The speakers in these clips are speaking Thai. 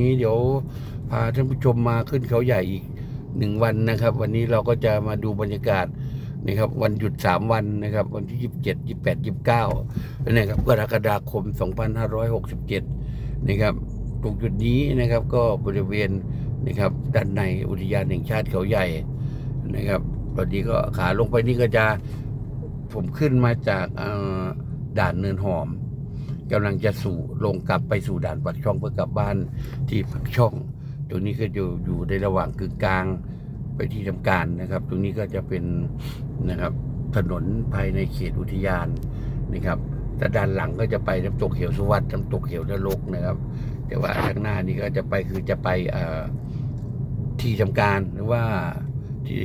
นี้เดี๋ยวพาท่านผู้ชมมาขึ้นเขาใหญ่อีกหนึ่งวันนะครับ วันนี้เราก็จะมาดูบรรยากาศนะครับ วันหยุดสามวันนะครับ วันที่ยี่สิบเจ็ดยี่แปดยี่เก้านะครับกรกฎาคมสองพันห้าร้อยหกสิบเจ็ดนะครับตรงจุดนี้นะครับก็บริเวณนะครับด้านในอุทยานแห่งชาติเขาใหญ่นะครับตอนนี้ก็ขาลงไปนี่ก็จะผมขึ้นมาจากด่านเนินหอม กำลังจะสู่ลงกลับไปสู่ด่านปักช่องเพื่อกลับบ้านที่ปักช่อง ตรงนี้ก็อยู่อยู่ในระหว่างกึ่งกลางไปที่ทำการนะครับ ตรงนี้ก็จะเป็นนะครับถนนภายในเขตอุทยานนะครับแต่ด้านหลังก็จะไปน้ำตกเขียวสุวัสด์น้ำตกเขียวนรกนะครับ แต่ว่าข้างหน้านี้ก็จะไปคือจะไปอ่อที่ทำการหรือว่าที่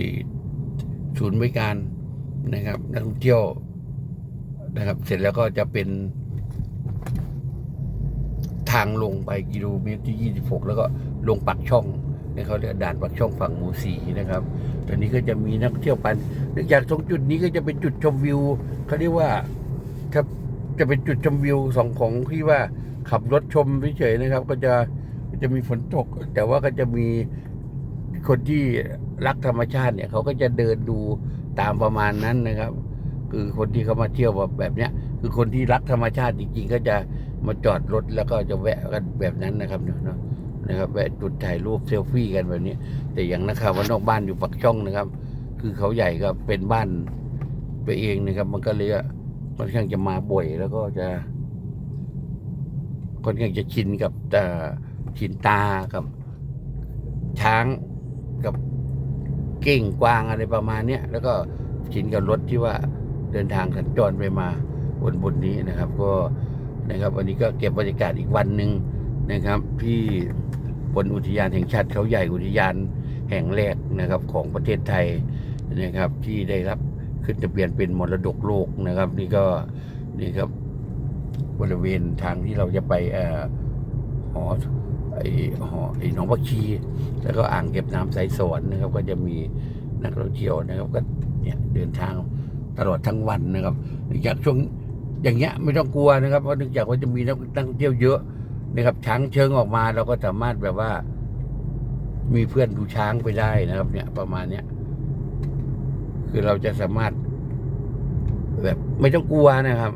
ศูนย์บริการนะครับนักท่องเที่ยวนะครับ เสร็จแล้วก็จะเป็น ทางลงไปกิโลเมตรที่ 26 แล้วก็ลงปักช่องนะเขาเรียกด่านปักช่องฝั่งหมู่สีนะครับตอนนี้ก็จะมีนักเที่ยวไปเนื่องจากตรงจุดนี้ก็จะเป็นจุดชมวิวเขาเรียกว่าถ้าจะเป็นจุดชมวิวสองของที่ว่าขับรถชมเฉยๆนะครับ ก็จะจะมีฝนตก แต่ว่าก็จะมีคนที่รักธรรมชาติเนี่ยเขาก็จะเดินดูตามประมาณนั้นนะครับ คือคนที่เขามาเที่ยวแบบแบบเนี้ยคือคนที่รักธรรมชาติจริงๆ ก็จะ มาจอดรถแล้วก็จะแวะกันแบบนั้นนะครับเนาะนะครับแวะจุดถ่ายรูปเซลฟี่กันแบบนี้ แต่อย่างนะครับว่านอกบ้านอยู่ปักช่องนะครับ คือเขาใหญ่ก็เป็นบ้านไปเองนะครับ มันก็เลยค่อนข้างจะมาบ่อยแล้วก็จะค่อนข้างจะชินกับต่ชินตากับ ช้างกับเก้งกวางอะไรประมาณเนี้ยแล้วก็ชินกับรถที่ว่าเดินทางสัญจรไปมาบนบนนี้นะครับ ก็ นะครับ วันนี้ก็เก็บบรรยากาศอีกวันหนึ่งนะครับ ที่บนอุทยานแห่งชาติเขาใหญ่อุทยานแห่งแรกนะครับของประเทศไทยนะครับ ที่ได้รับขึ้นทะเบียนเป็นมรดกโลกนะครับ นี่ก็นี่ครับบริเวณทางที่เราจะไปเอ่อหอไอหอไอหนองพักชีแล้วก็อ่างเก็บน้ำสายสวนนะครับ ก็จะมีนักท่องเที่ยวนะครับ ก็เนี่ยเดินทางตลอดทั้งวันนะครับจากช่วง อย่างเงี้ยไม่ต้องกลัวนะครับเพราะเนื่องจากว่าจะมีนักท่องเที่ยวเยอะนะครับช้างเชิงออกมาเราก็สามารถแบบว่า มีเพื่อนดูช้างไปได้นะครับ เนี่ย ประมาณเนี้ยคือเราจะสามารถ แบบ ไม่ต้องกลัวนะครับ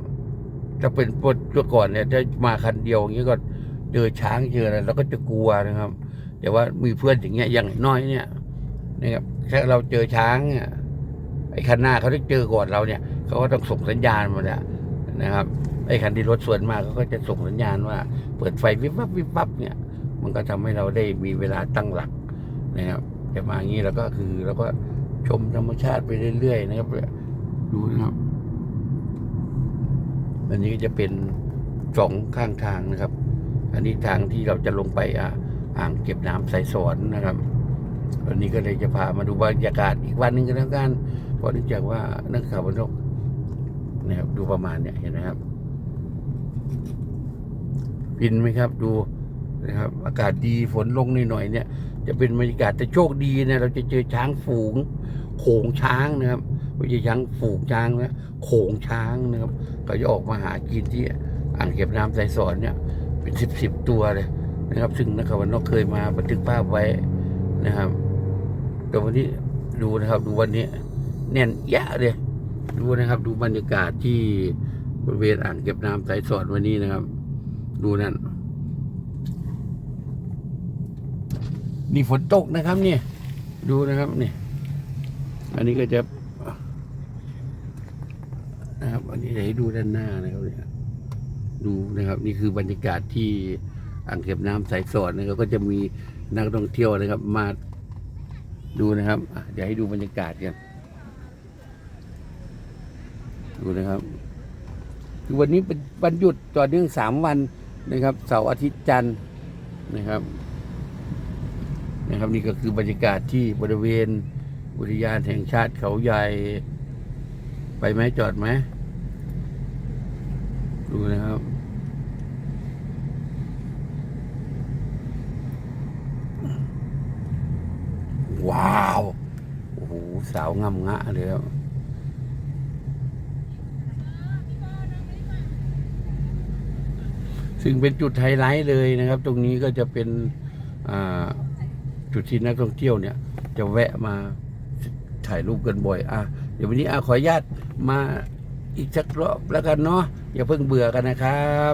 ถ้าเป็นปวดตัวก่อนเนี่ยถ้ามาคันเดียวอย่างนี้ก็เจอช้างเจออะไรเราก็จะกลัวนะครับ แต่ว่ามีเพื่อนอย่างเงี้ยอย่างน้อยเนี่ยนะครับถ้าเราเจอช้างเนี่ยไอ้คันหน้าเขาได้เจอก่อนเราเนี่ยเขาก็ต้องส่งสัญญาณมาแล้ว นะครับไอ้คันที่รถสวนมาเขาก็จะส่งสัญญาณว่า เปิดไฟวิบวับวิบวับเนี่ย มันก็ทำให้เราได้มีเวลาตั้งหลักนะครับจะมาอย่างนี้เราก็คือเราก็ชมธรรมชาติไปเรื่อยๆนะครับดูนะครับอันนี้ก็จะเป็นสองข้างทางนะครับ อันนี้ทางที่เราจะลงไปอ่าอ่างเก็บน้ำสายสอนนะครับวันนี้ก็เลยจะพามาดูบรรยากาศอีกวันหนึ่งกันแล้วกันเพราะเนื่องจากว่านักข่าวบนนก นะครับดูประมาณเนี่ยเห็นไหมครับฟินไหมครับดูนะครับ อากาศดีฝนลงหน่อยๆเนี่ย จะเป็นบรรยากาศแต่โชคดีนะเราจะเจอช้างฝูง โขงช้างนะครับไม่ใช่ช้างฝูงช้างนะโขงช้างนะครับเขาจะออกมาหากินที่อ่างเก็บน้ำสายสอนเนี่ย เป็นสิบสิบตัวเลยนะครับ ซึ่งนักข่าวนอกเคยมาบันทึกภาพไว้นะครับแต่วันนี้ดูนะครับ ดูวันนี้แน่นแยะเลย ดูนะครับดูบรรยากาศที่บริเวณอ่างเก็บน้ำสายสอนวันนี้นะครับ ดูนั่นนี่ฝนตกนะครับเนี่ยดูนะครับเนี่ยอันนี้ก็จะนะครับ อันนี้จะให้ดูด้านหน้านะครับเนี่ยดูนะครับ นี่คือบรรยากาศที่อ่างเก็บน้ำสายสอดนะครับก็จะมีนักท่องเที่ยวนะครับ มาดูนะครับเดี๋ยวให้ดูบรรยากาศกัน ดูนะครับคือวันนี้เป็นวันหยุดต่อเนื่องสามวันนะครับ เสาร์อาทิตย์จันทร์นะครับนะครับ นี่ก็คือบรรยากาศที่บริเวณอุทยานแห่งชาติเขาใหญ่ ไปไหมจอดไหมดูนะครับว้าว โอ้โห สาวงามงะเลยครับ ซึ่งเป็นจุดไฮไลท์เลยนะครับ ตรงนี้ก็จะเป็นจุดที่นักท่องเที่ยวเนี่ย จะแวะมาถ่ายรูปกันบ่อยอะเดี๋ยววันนี้อะขออนุญาตมาอีกสักรอบแล้วกันเนาะอย่าเพิ่งเบื่อกันนะครับ